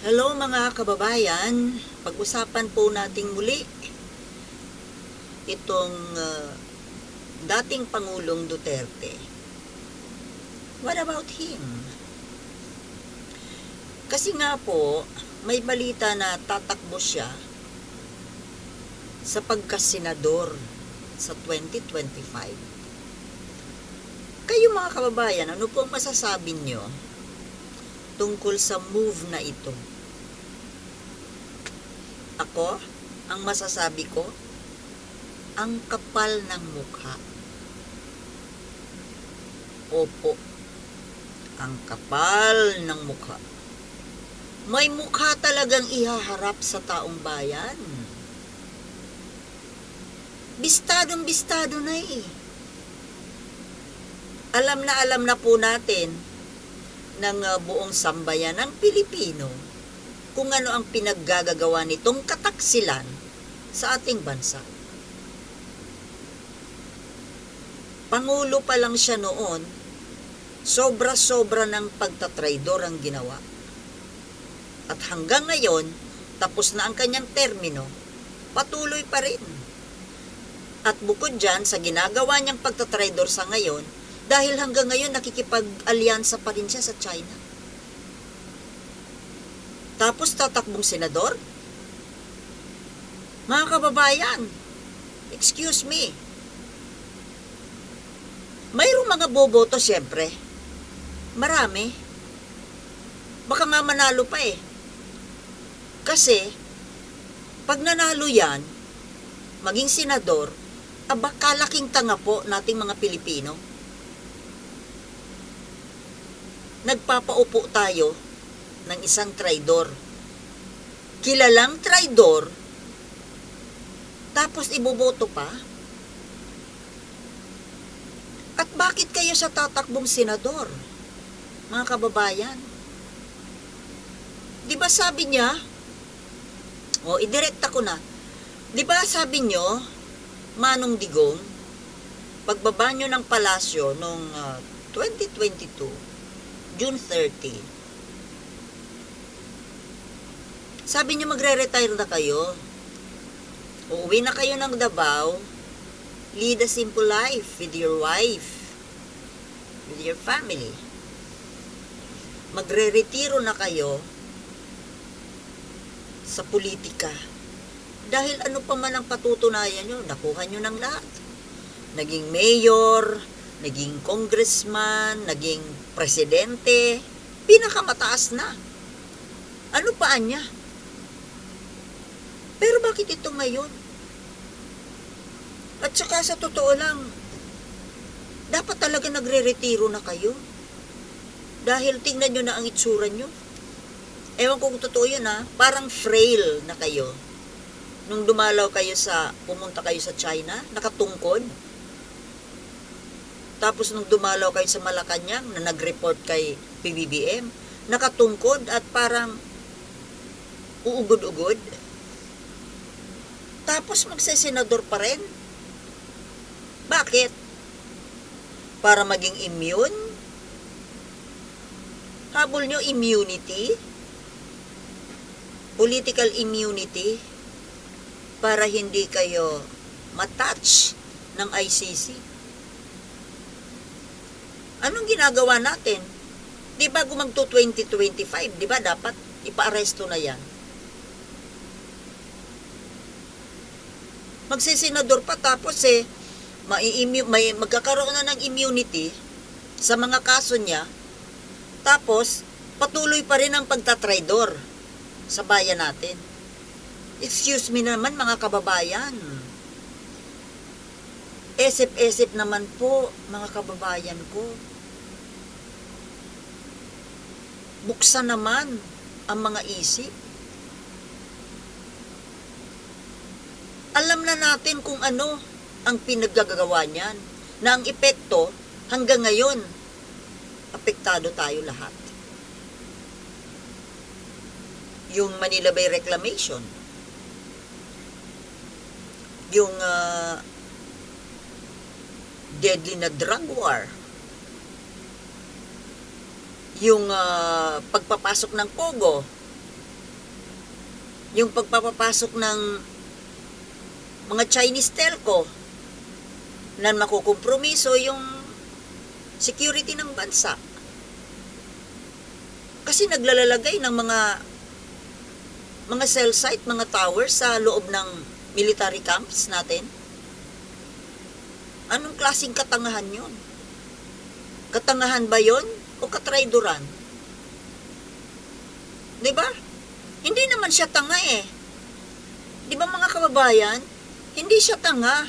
Hello mga kababayan, pag-usapan po nating muli itong uh, dating Pangulong Duterte. What about him? Kasi nga po, may balita na tatakbo siya sa pagkasenador sa 2025. Kayo mga kababayan, ano po ang masasabi nyo tungkol sa move na ito? Ako, ang masasabi ko, ang kapal ng mukha. Opo, ang kapal ng mukha. May mukha talagang ihaharap sa taong bayan. Bistadong bistado na eh. Alam na alam na po natin ng uh, buong sambayan ng Pilipino kung ano ang pinaggagawa nitong kataksilan sa ating bansa. Pangulo pa lang siya noon, sobra-sobra ng pagtatraidor ang ginawa. At hanggang ngayon, tapos na ang kanyang termino, patuloy pa rin. At bukod dyan, sa ginagawa niyang pagtatraidor sa ngayon, dahil hanggang ngayon nakikipag-alyansa pa rin siya sa China. Tapos tatakbong senador? Mga kababayan, excuse me, mayroong mga boboto siyempre. Marami. Baka nga manalo pa eh. Kasi, pag nanalo yan, maging senador, aba kalaking tanga po nating mga Pilipino. Nagpapaupo tayo ng isang traidor. Kilalang traidor, tapos iboboto pa? At bakit kayo sa tatakbong senador? Mga kababayan. Di ba sabi niya, o idirekta ko na, di ba sabi niyo, Manong Digong, pagbaba nyo ng palasyo noong ah, 2022, June 30, sabi niyo magre-retire na kayo. Uuwi na kayo ng Davao, lead a simple life with your wife, with your family. Magre-retiro na kayo sa politika. Dahil ano pa man ang patutunayan nyo, nakuha nyo ng lahat. Naging mayor, naging congressman, naging presidente, pinakamataas na. Ano pa niya? Pero bakit ito ngayon? At saka sa totoo lang, dapat talaga nagre-retiro na kayo. Dahil tingnan nyo na ang itsura nyo. Ewan kung totoo yun ha, parang frail na kayo. Nung dumalaw kayo sa, pumunta kayo sa China, nakatungkod. Tapos nung dumalaw kayo sa Malacanang, na nag-report kay PBBM, nakatungkod at parang uugod-ugod. Tapos magsesenador pa rin. Bakit? Para maging immune? Habol nyo immunity? Political immunity? Para hindi kayo matouch ng ICC? Anong ginagawa natin? Di ba gumagto 2025? Di ba dapat ipa-aresto na yan? Magsisenador pa tapos eh mai may magkakaroon na ng immunity sa mga kaso niya tapos patuloy pa rin ang pagtatraidor sa bayan natin. Excuse me naman mga kababayan. Esip-esip naman po mga kababayan ko. Buksan naman ang mga isip. Alam na natin kung ano ang pinaggagawa niyan. Na ang epekto, hanggang ngayon, apektado tayo lahat. Yung Manila Bay Reclamation, yung uh, deadly na drug war, yung uh, pagpapasok ng Pogo, yung pagpapapasok ng mga Chinese telco na makukompromiso yung security ng bansa. Kasi naglalalagay ng mga mga cell site, mga towers sa loob ng military camps natin. Anong klasing katangahan yon? Katangahan ba yon o katrayduran? 'Di ba? Hindi naman siya tanga eh. 'Di ba mga kababayan? Hindi siya tanga.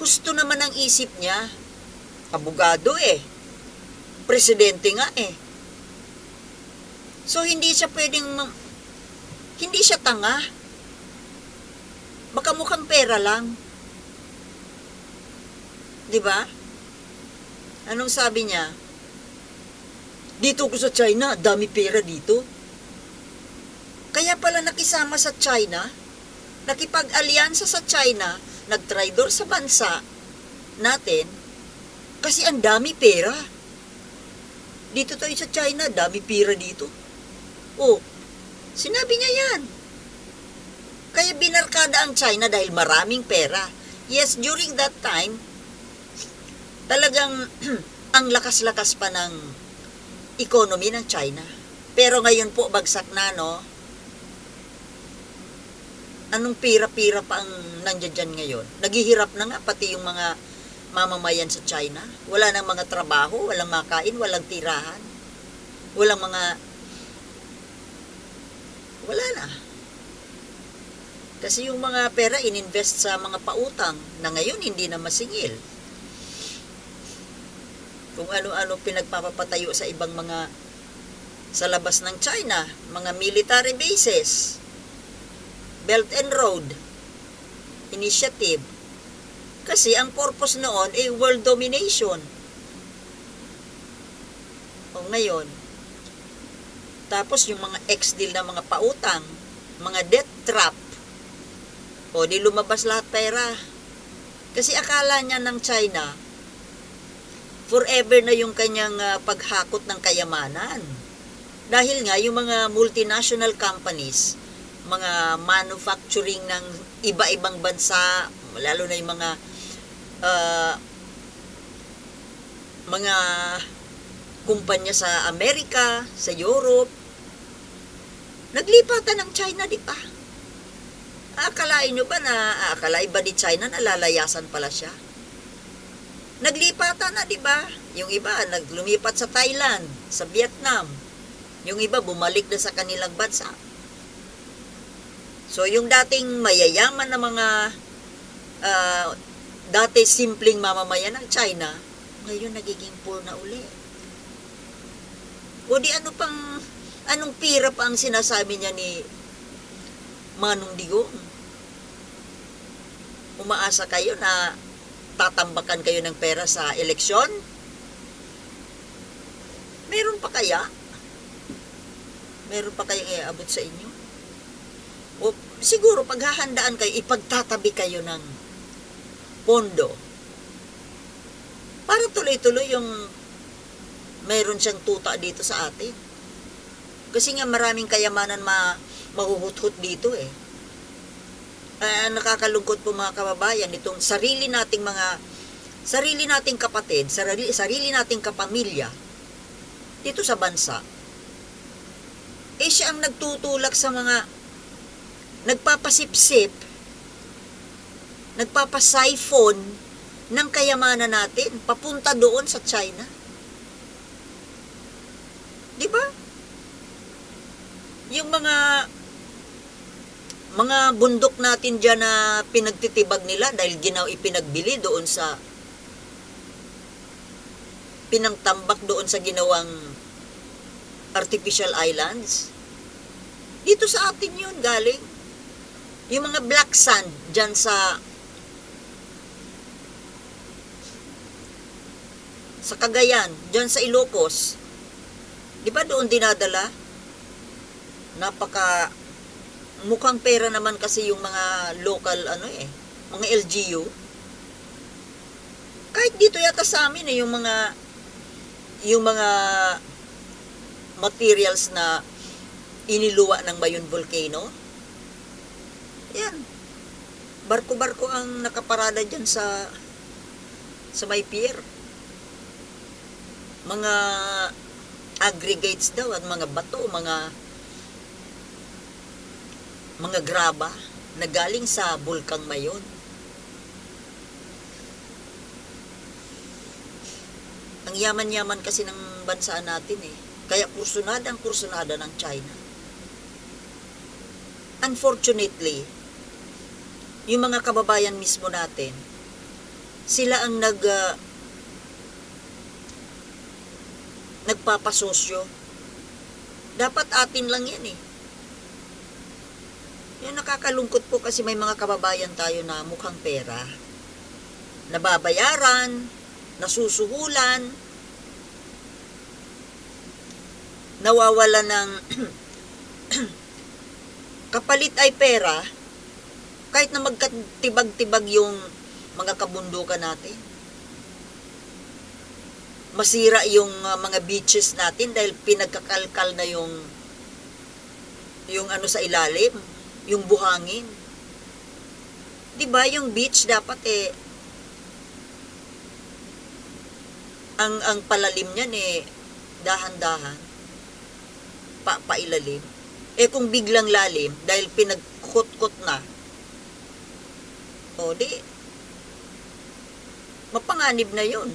Gusto naman ang isip niya. Abogado eh. Presidente nga eh. So hindi siya pwedeng ma- hindi siya tanga. Baka mukhang pera lang. 'Di ba? Anong sabi niya? Dito ko sa China, dami pera dito. Kaya pala nakisama sa China, nakipag-alyansa sa China, nagtraidor sa bansa natin, kasi ang dami pera. Dito tayo sa China, dami pera dito. Oh, sinabi niya yan. Kaya binarkada ang China dahil maraming pera. Yes, during that time, talagang ang lakas-lakas pa ng economy ng China. Pero ngayon po, bagsak na, no? Anong pira-pira pa ang nandiyan dyan ngayon? Naghihirap na nga pati yung mga mamamayan sa China. Wala nang mga trabaho, walang makain, walang tirahan. Walang mga... Wala na. Kasi yung mga pera ininvest sa mga pautang na ngayon hindi na masingil. Kung ano-ano pinagpapatayo sa ibang mga sa labas ng China, mga military bases, Belt and Road Initiative. Kasi ang purpose noon ay world domination. O ngayon, tapos yung mga ex-deal na mga pautang, mga debt trap, o di lumabas lahat pera. Kasi akala niya ng China, forever na yung kanyang ah, paghakot ng kayamanan. Dahil nga, yung mga multinational companies, mga manufacturing ng iba-ibang bansa, lalo na yung mga ah, mga kumpanya sa Amerika, sa Europe, naglipatan ng China, di ba? Akalain nyo ba na, akalain ba ni China na lalayasan pala siya? Naglipatan na, di ba? Yung iba, naglumipat sa Thailand, sa Vietnam. Yung iba, bumalik na sa kanilang bansa. So, yung dating mayayaman na mga ah, dati simpleng mamamayan ng China, ngayon nagiging poor na uli. O di ano pang, anong pira pa ang sinasabi niya ni Manong Digong? Umaasa kayo na tatambakan kayo ng pera sa eleksyon? Meron pa kaya? Meron pa kayang iabot sa inyo? O siguro paghahandaan kayo, ipagtatabi kayo ng pondo. Para tuloy-tuloy yung mayroon siyang tuta dito sa atin. Kasi nga maraming kayamanan ma mahuhuthut dito eh. Ah, nakakalungkot po mga kababayan itong sarili nating mga sarili nating kapatid, sarili, sarili nating kapamilya dito sa bansa. Eh siya ang nagtutulak sa mga nagpapasipsip, nagpapasiphon ng kayamanan natin papunta doon sa China. Di ba? Yung mga mga bundok natin diyan na pinagtitibag nila dahil ginaw ipinagbili doon sa pinangtambak doon sa ginawang artificial islands. Dito sa atin yun galing. Yung mga black sand dyan sa sa Cagayan, dyan sa Ilocos. Di ba doon dinadala? Napaka mukhang pera naman kasi yung mga local ano eh, mga LGU. Kahit dito yata sa amin eh, yung mga yung mga materials na iniluwa ng Mayon Volcano. Yan. Barko-barko ang nakaparada dyan sa sa may pier. Mga aggregates daw at mga bato, mga mga graba na galing sa bulkang Mayon. Ang yaman-yaman kasi ng bansa natin eh. Kaya kursunada ang kursunada ng China. Unfortunately, yung mga kababayan mismo natin, sila ang nag ah, nagpapasosyo. Dapat atin lang yan eh. Yung nakakalungkot po kasi may mga kababayan tayo na mukhang pera. Nababayaran, nasusuhulan, nawawala ng kapalit ay pera, kahit na magkatibag-tibag yung mga kabundukan natin. Masira yung uh, mga beaches natin dahil pinagkakalkal na yung yung ano sa ilalim, yung buhangin. 'Di ba yung beach dapat eh ang ang palalim niyan eh dahan-dahan pa pailalim. Eh kung biglang lalim dahil pinagkut-kut na. O di mapanganib na 'yon.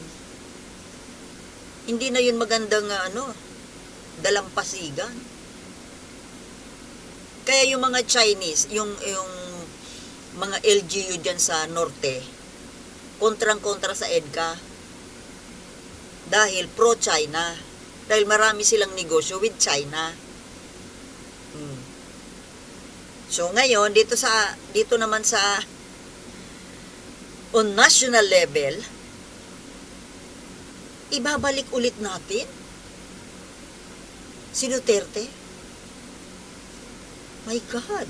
Hindi na 'yun magandang ah, ano dalampasigan. Kaya yung mga Chinese, yung yung mga LGU diyan sa norte, kontrang-kontra sa EDCA dahil pro-China. Dahil marami silang negosyo with China. Hmm. So ngayon dito sa dito naman sa on national level ibabalik ulit natin si Duterte. My God.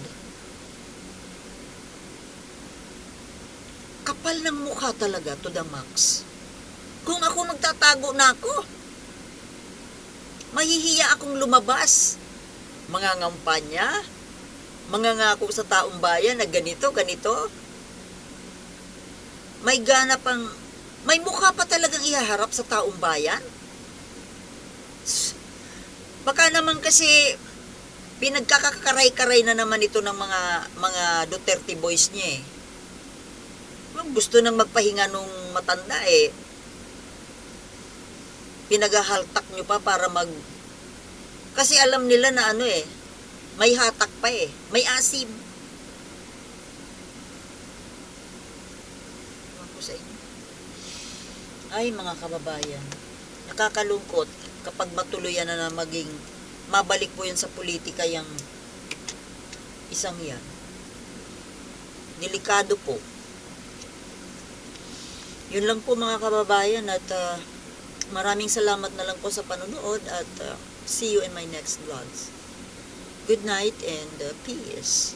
Kapal ng mukha talaga to the max. Kung ako magtatago na ako, mahihiya akong lumabas. Mga ngampanya, mga ngako sa taong bayan na ganito, ganito. May gana pang, may mukha pa talagang ihaharap sa taong bayan. Baka naman kasi pinagkakakaray-karay na naman ito ng mga mga Duterte boys niya eh. Gusto nang magpahinga nung matanda eh pinagahaltak nyo pa para mag... Kasi alam nila na ano eh, may hatak pa eh, may asim. Ewan ko sa inyo. Ay, mga kababayan, nakakalungkot kapag matuluyan na na maging mabalik po yan sa politika yung isang yan. Delikado po. Yun lang po mga kababayan at ah, maraming salamat na lang po sa panonood at uh, see you in my next vlogs. Good night and uh, peace.